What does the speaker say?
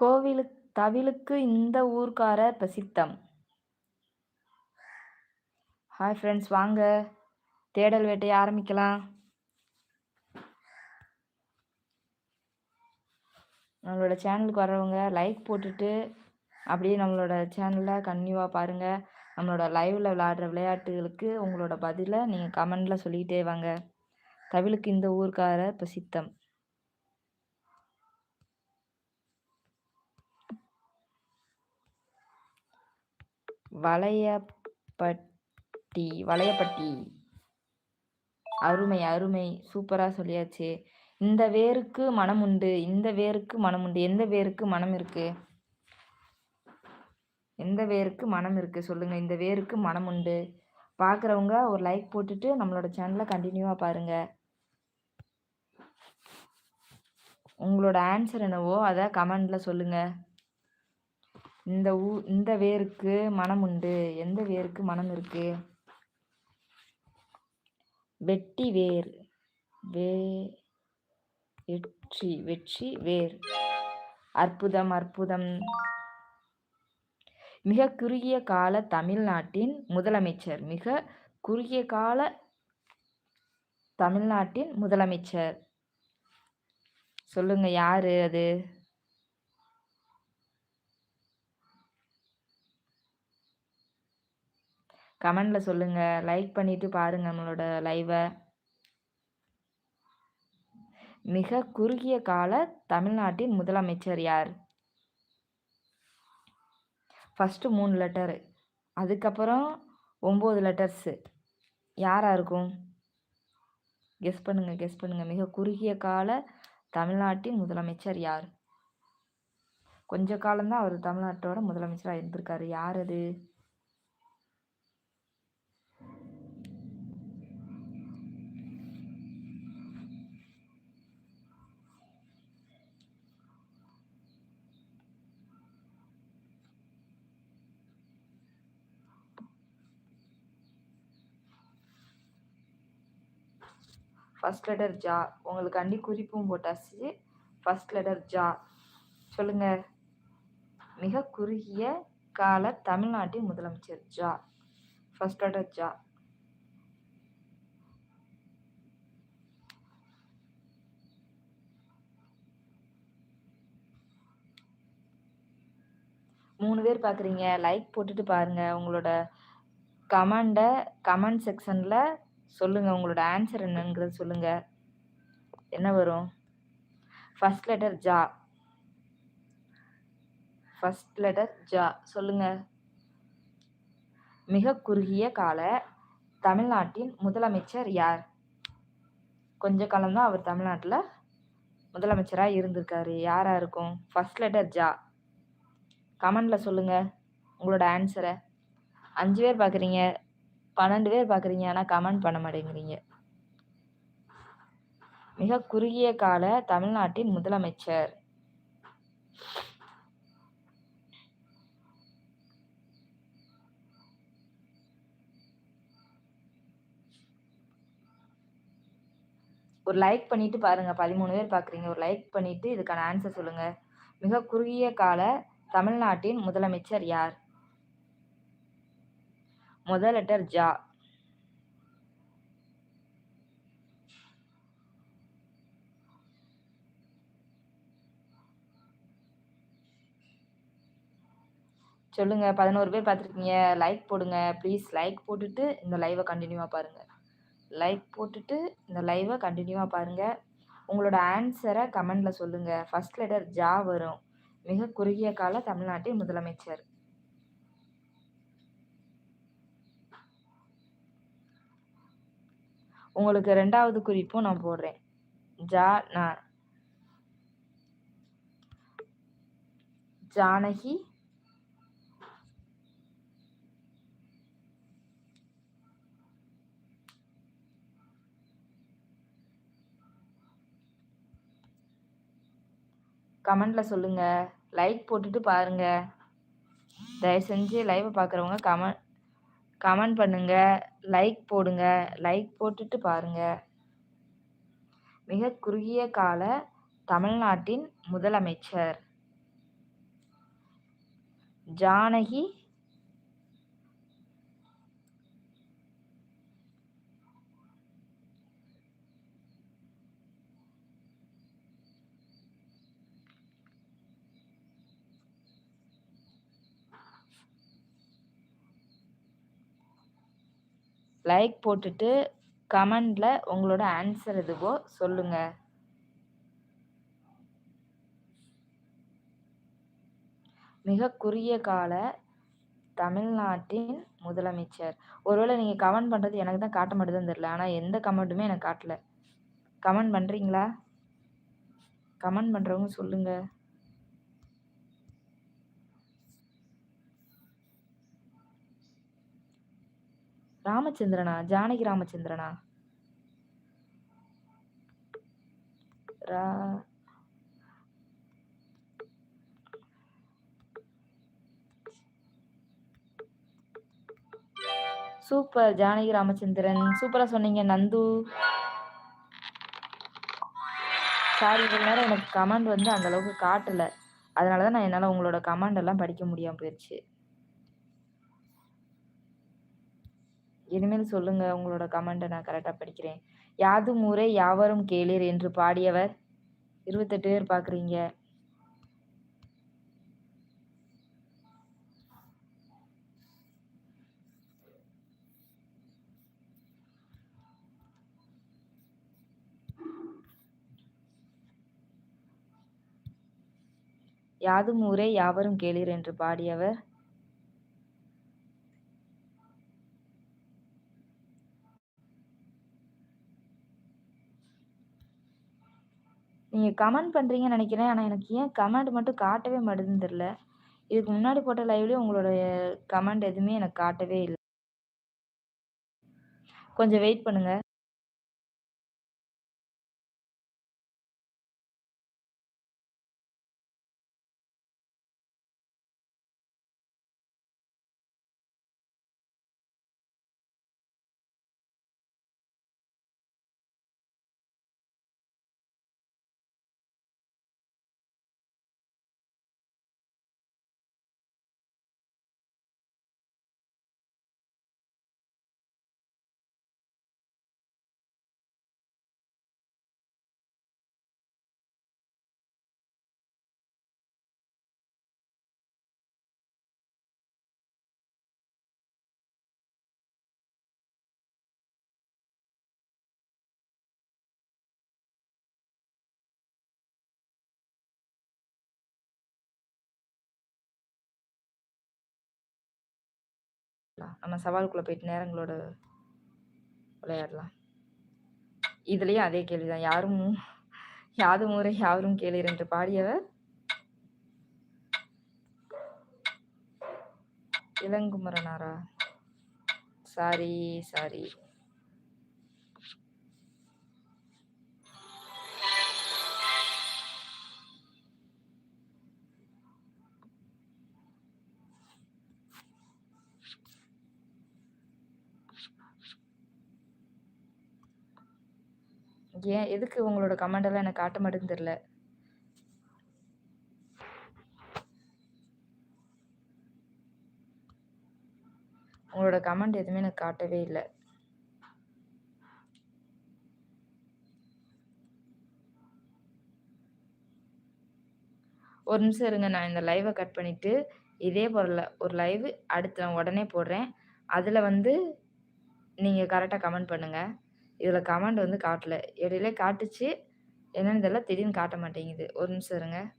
கோவிலு தவிலுக்கு இந்த ஊர்க்காரர் பிரசித்தம். ஹாய் ஃப்ரெண்ட்ஸ் வாங்க. தேடல் வேட்டையை ஆரம்பிக்கலாம். நம்மளோட சேனலுக்கு வர்றவங்க லைக் போட்டுட்டு, அப்படியே நம்மளோட சேனலில் கன்னியூவாக பாருங்கள் நம்மளோட லைவில் விளையாடுற விளையாட்டுகளுக்கு உங்களோட பதிலை நீங்கள் கமெண்டில் சொல்லிக்கிட்டே வாங்க. தவிலுக்கு இந்த ஊர்க்கார பிரசித்தம். வளையப்பட்டி வளையப்பட்டி. அருமை, அருமை. சூப்பரா சொல்லியாச்சு. இந்த வேருக்கு மனம் உண்டு. இந்த வேருக்கு மனம் உண்டு. எந்த வேருக்கு மனம் இருக்கு? எந்த வேருக்கு மனம் இருக்கு? சொல்லுங்க. இந்த வேருக்கு மனம் உண்டு. பார்க்குறவங்க ஒரு லைக் போட்டுட்டு நம்மளோட சேனலை கண்டினியூவாக பாருங்க. உங்களோட ஆன்சர் என்னவோ அதை கமெண்டில் சொல்லுங்கள் இந்த ஊ இந்த வேருக்கு மனம் உண்டு. எந்த வேருக்கு மனம் இருக்கு? வெட்டி வேர். வே வெற்றி வெற்றி வேர். அற்புதம், அற்புதம். மிக குறுகிய கால தமிழ்நாட்டின் முதலமைச்சர். மிக குறுகிய கால தமிழ்நாட்டின் முதலமைச்சர். சொல்லுங்க யாரு அது? கமெண்டில் சொல்லுங்கள் லைக் பண்ணிவிட்டு பாருங்கள் நம்மளோட லைவை மிக குறுகிய கால தமிழ்நாட்டின் முதலமைச்சர் யார்? First 3 letter. அதுக்கப்புறம் ஒம்பது லெட்டர்ஸு. யாராக இருக்கும்? கெஸ் பண்ணுங்கள் கெஸ் பண்ணுங்கள் மிக குறுகிய கால தமிழ்நாட்டின் முதலமைச்சர் யார்? கொஞ்ச காலம்தான் அவர் தமிழ்நாட்டோட முதலமைச்சராக இருந்திருக்காரு. யார் அது? ஃபர்ஸ்ட் லெட்டர் ஜா. உங்களுக்காண்டி குறிப்பும் போட்டாச்சு. ஃபர்ஸ்ட் லெட்டர் ஜா. சொல்லுங்க. மிக குறுகிய கால தமிழ்நாட்டின் முதலமைச்சர் ஜா. ஃபர்ஸ்ட் லெட்டர் ஜா. மூணு பேர் பார்க்குறீங்க. லைக் போட்டுட்டு பாருங்கள் உங்களோட கமெண்டை கமெண்ட் செக்ஷனில் சொல்லுங்க. உங்களோட ஆன்சர் என்னங்கிறத சொல்லுங்க. என்ன வரும்? ஃபர்ஸ்ட் லெட்டர் ஜா. ஃபர்ஸ்ட் லெட்டர் ஜா. சொல்லுங்க. மிக குறுகிய கால தமிழ்நாட்டின் முதலமைச்சர் யார்? கொஞ்ச காலம்தான் அவர் தமிழ்நாட்டில் முதலமைச்சராக இருந்திருக்காரு. யாராக இருக்கும்? ஃபர்ஸ்ட் லெட்டர் ஜா. கமெண்டில் சொல்லுங்கள் உங்களோட ஆன்சரை அஞ்சு பேர் பார்க்குறீங்க. 12 பேர் பார்க்குறீங்க. ஆனால் கமெண்ட் பண்ண மாட்டேங்கிறீங்க. மிக குறுகிய கால தமிழ்நாட்டின் முதலமைச்சர். ஒரு லைக் பண்ணிட்டு பாருங்க. 13 பேர் பார்க்குறீங்க. ஒரு லைக் பண்ணிட்டு இதுக்கான ஆன்சர் சொல்லுங்க. மிக குறுகிய கால தமிழ்நாட்டின் முதலமைச்சர் யார்? முதல் லெட்டர் ஜா. சொல்லுங்க. 11 பேர் பார்த்துருக்கீங்க. லைக் போடுங்க. ப்ளீஸ் லைக் போட்டுட்டு இந்த லைவை கண்டினியூவாக பாருங்க. லைக் போட்டுட்டு இந்த லைவை கண்டினியூவாக பாருங்க. உங்களோட ஆன்சரை கமெண்ட்ல சொல்லுங்க. ஃபர்ஸ்ட் லெட்டர் ஜா வரும். மிக குறுகிய கால தமிழ்நாட்டின் முதலமைச்சர். உங்களுக்கு ரெண்டாவது குறிப்பும் நான் போடுறேன். ஜா நான் ஜானகி கமெண்ட்ல சொல்லுங்க. லைக் போட்டுட்டு பாருங்க. தயவு செஞ்சு லைவை பார்க்குறவங்க கமெண்ட் கமெண்ட் பண்ணுங்கள் லைக் போடுங்க லைக் போட்டுட்டு பாருங்கள் மிக குறுகிய கால தமிழ்நாட்டின் முதலமைச்சர் ஜானகி லைக் போட்டுட்டு கமெண்டில் உங்களோட ஆன்சர் எதுவோ சொல்லுங்கள் மிக குறுகிய கால தமிழ்நாட்டின் முதலமைச்சர். ஒருவேளை நீங்கள் கமெண்ட் பண்ணுறது எனக்கு தான் காட்ட மாட்டேதுன்னு தெரில ஆனால் எந்த கமெண்ட்டுமே எனக்கு காட்டல. கமெண்ட் பண்ணுறீங்களா கமெண்ட் பண்ணுறவங்க சொல்லுங்கள் ராமச்சந்திரனா? ஜானகி ராமச்சந்திரனா? ரா சூப்பர் ஜானகி ராமச்சந்திரன். சூப்பராக சொன்னீங்க நந்து. சாரி இவ்வளவு நேரம் எனக்கு கமெண்ட் வந்து அந்த அளவுக்கு காட்டலை. அதனாலதான் நான் என்னால் உங்களோட கமெண்ட் எல்லாம் படிக்க முடியாமல் போயிடுச்சு இனிமேல் சொல்லுங்க உங்களோட கமெண்ட்டை நான் கரெக்டாக படிக்கிறேன். யாது ஊரே யாவரும் கேளீர் என்று பாடியவர். இருபத்தெட்டு பேர் பார்க்குறீங்க. யாதும் ஊரே யாவரும் கேளீர் என்று பாடியவர். நீங்கள் கமெண்ட் பண்ணுறீங்கன்னு நினைக்கிறேன். ஆனால் எனக்கு ஏன் கமெண்ட் மட்டும் காட்டவே மாட்டேதுன்னு தெரில இதுக்கு முன்னாடி போட்ட லைவ்லேயும் உங்களுடைய கமெண்ட் எதுவுமே எனக்கு காட்டவே இல்லை. கொஞ்சம் வெயிட் பண்ணுங்கள் நம்ம சவாலுக்குள்ளே போயிட்டு நேரங்களோட விளையாடலாம். இதுலேயும் அதே கேள்விதான். யாரும் யாதும் முறை யாரும் கேளீர் என்று பாடியவர் இளங்குமரனாரா? Sorry sorry. ஏன் எதுக்கு உங்களோட கமெண்ட் எல்லாம் எனக்கு காட்ட மாட்டேன்னு தெரில உங்களோட கமெண்ட் எதுவுமே எனக்கு காட்டவே இல்லை. ஒரு நிமிஷம் இருங்க நான் இந்த லைவை கட் பண்ணிவிட்டு இதே போல் ஒரு லைவ் அடுத்து நான் உடனே போடுறேன். அதில் வந்து நீங்கள் கரெக்டாக கமெண்ட் பண்ணுங்கள் இதில் கமெண்ட் வந்து காட்டல. இடையில காட்டுச்சு. என்னென்னு தெரியல. திடீர்னு காட்ட மாட்டேங்குது. ஒரு நிமிஷம் இருங்க.